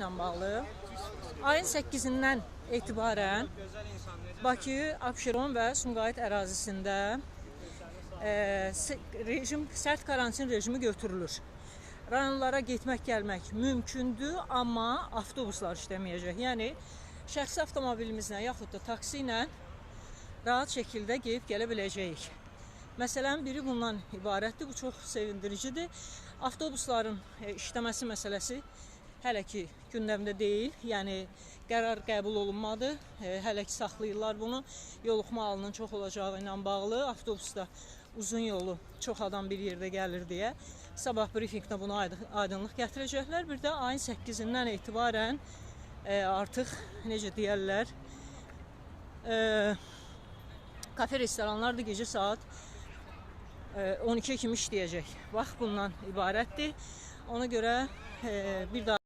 ilə bağlı ayın 8-dən etibarən Bakı, Abşeron və Sumqayıt ərazisində e, rejim sərt karantin rejimi götürülür. Rayonlara getmək, gəlmək mümkündür, amma avtobuslar işləməyəcək. Yəni şəxsi avtomobilimizlə yaxud da taksi ilə rahat şəkildə gedib gələ biləcəyik. Məsələnin biri bundan ibarətdir. Bu çox sevindiricidir. Avtobusların e, işləməsi məsələsi hələ ki gündəmdə deyil. Yəni qərar qəbul olunmadı. E, hələ ki saxlayırlar bunu. Yoluxma halının çox olacağı ilə bağlı avtobusda uzun yolu çox adam bir yerdə gəlir deyə sabah brifinqdə buna aydın- aydınlıq gətirəcəklər. Bir də ayın 8-dən etibarən e, artıq necə deyərlər, e, kafe restoranlar da gecə saat e, 12 kimi işləyəcək. Vaxt bundan ibarətdir. Ona görə e, bir daha